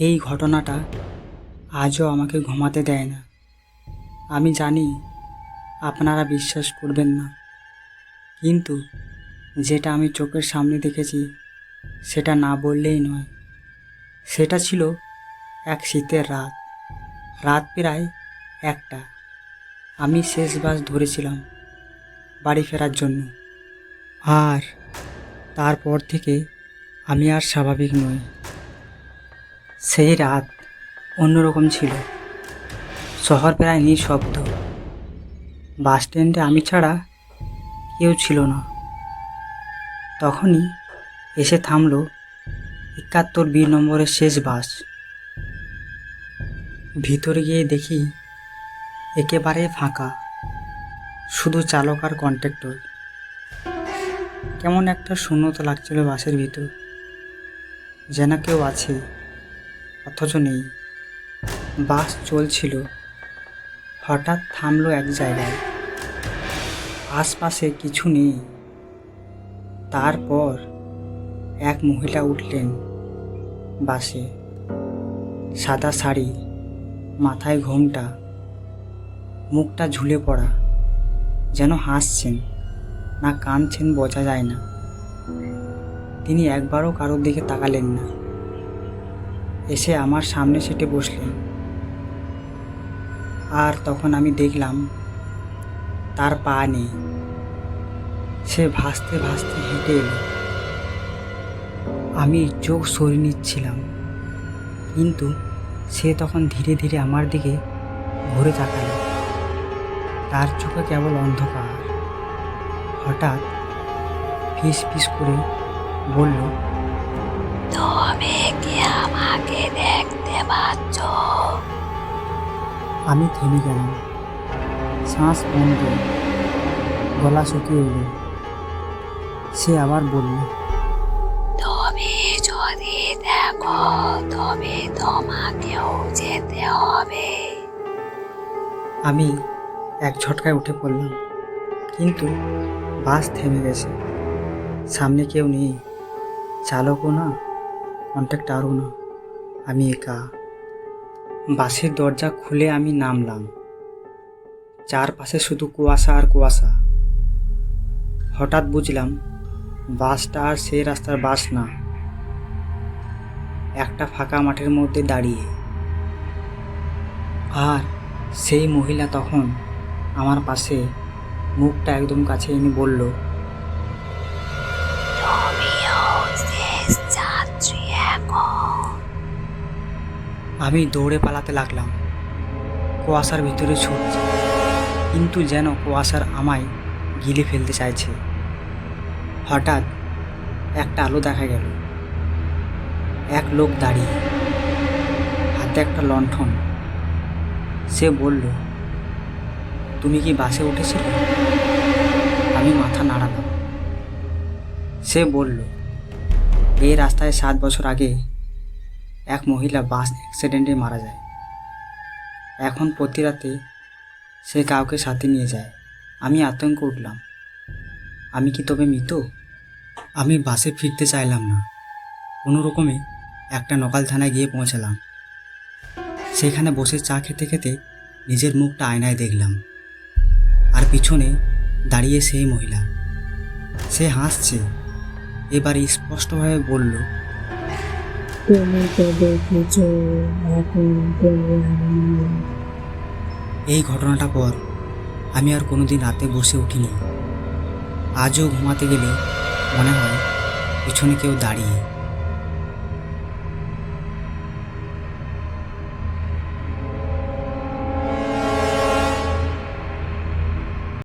এই ঘটনাটা আজও আমাকে ঘুমাতে দেয় না। আমি জানি আপনারা বিশ্বাস করবেন না। কিন্তু যেটা আমি চোখের সামনে দেখেছি, সেটা না বললেই নয়। সেটা ছিল এক শীতের রাত। রাত প্রায় একটা। আমি শেষ বাস ধরেছিলাম বাড়ি ফেরার জন্য। আর তারপর থেকে আমি আর স্বাভাবিক নই। সেই রাত অন্যরকম ছিল। শহর প্রায় নিঃশব্দ। বাস স্ট্যান্ডে আমি ছাড়া কেউ ছিল না। তখনই এসে থামল একাত্তর বি নম্বরের শেষ বাস। ভিতরে গিয়ে দেখি একেবারে ফাঁকা, শুধু চালক আর কন্ট্রাক্টর। কেমন একটা শূন্যতা লাগছিল বাসের ভিতর। যেন কেউ আছে। অথচ নেই। বাস চলছিল। হঠাৎ থামলো এক জায়গায়। আশপাশে কিছু নেই। তারপর এক মহিলা উঠলেন বাসে। সাদা শাড়ি, মাথায় ঘোমটা, মুখটা ঝুলে পড়া, যেন হাসছেন, না কাঁদছেন বোঝা যায় না। তিনি একবারও কারোর দিকে তাকালেন না। এসে আমার সামনে সেটে বসলেন আর তখন আমি দেখলাম, তার পা নেই। সে ভাসতে ভাসতে হেঁটে এলো। আমি চোখ সরিয়ে নিচ্ছিলাম, কিন্তু সে তখন ধীরে ধীরে আমার দিকে ঘুরে তাকালো। তার চোখে কেবল অন্ধকার। হঠাৎ ফিস ফিস করে বলল, তুমি কি আমাকে দেখতে পাচ্ছ। আমি থেমে গেলাম। শ্বাস বন্ধ। গলা শুকিয়ে এলো। সে আবার বলল তুমি যদি দেখো তবে তোমাকেও যেতে হবে। আমি এক ঝটকায় উঠে পড়লাম কিন্তু বাস থেমে গেছে। সামনে কেউ নেই। চালকও না কন্ট্রাক্টারও না। আমি একা। বাসের দরজা খুলে আমি নামলাম। চারপাশে শুধু কুয়াশা আর কুয়াশা। হঠাৎ বুঝলাম, বাসটা আর সেই রাস্তার বাস না। একটা ফাঁকা মাঠের মধ্যে দাঁড়িয়ে। আর সেই মহিলা তখন আমার পাশে মুখটা একদম কাছে এনে বলল আমি দৌড়ে পালাতে লাগলাম। কুয়াশার ভিতরে ছুটছি। কিন্তু যেন কুয়াশার আমায় গিলে ফেলতে চাইছে। হঠাৎ একটা আলো দেখা গেল। এক লোক দাঁড়িয়ে। হাতে একটা লণ্ঠন। সে বলল, তুমি কি বাসে উঠেছিলে? আমি মাথা নাড়ালাম। সে বলল এই রাস্তায় সাত বছর আগে এক মহিলা বাস অ্যাক্সিডেন্টে মারা যায়। এখন প্রতি রাতে সে কাউকে সাথে নিয়ে যায়। আমি আতঙ্ক উঠলাম। আমি কি তবে মৃত? আমি বাসে ফিরতে চাইলাম না। কোনো রকমে একটা নকাল থানায় গিয়ে পৌঁছালাম। সেখানে বসে চা খেতে খেতে নিজের মুখটা আয়নায় দেখলাম। আর পিছনে দাঁড়িয়ে সেই মহিলা। সে হাসছে। এবার স্পষ্টভাবে বলল এই ঘটনাটা পর আমি আর কোনোদিন রাতে বসে উঠিনি। আজও ঘুমাতে গেলে মনে হয় পিছনে কেউ দাঁড়িয়ে।